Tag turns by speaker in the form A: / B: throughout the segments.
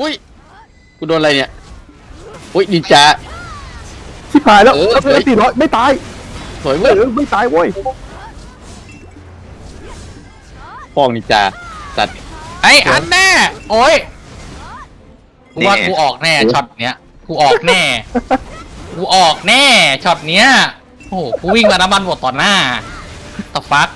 A: อุ้ยกูโดนอะไรเนี่ยอุ้ยนินจา
B: ชิบหายแล้ว
A: เออ
B: แล้วเป็นตีร้อยไม่ตาย
A: สวย
B: เอ
A: เว้ย
B: อไม่ตายเว้ย
A: ฟองนินจาสัตว์
C: ไอ้อันแน่โอ้ยกูว่ากูออกแน่ช็อตเนี้ยกูออกแน่กูออกแน่ช็อตเนี้ยโอ้โหกูวิ่งมาน้ำมันหมดต่อหน้าต f ฟัก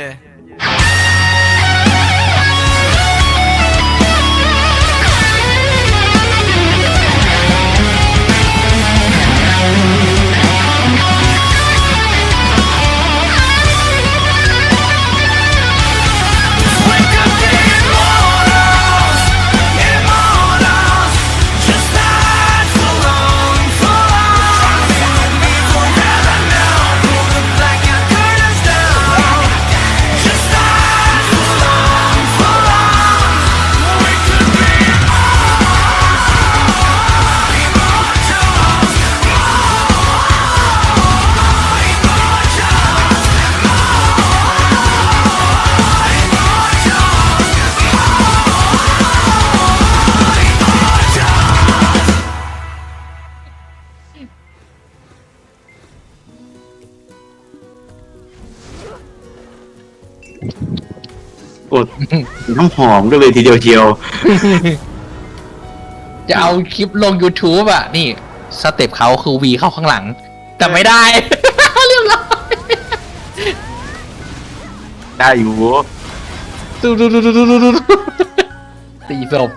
D: Yeah.
E: อ้น้ำหอมด้วยเลยทีเดียวเชียว
C: จะเอาคลิปลง YouTube อะ นี่ สเต็ปเขาคือวีเข้าข้างหลัง แต่ไม่ได้ เรียบร้อย
E: ได้อยู่
C: ดูดูดูดูดูดูตีศพ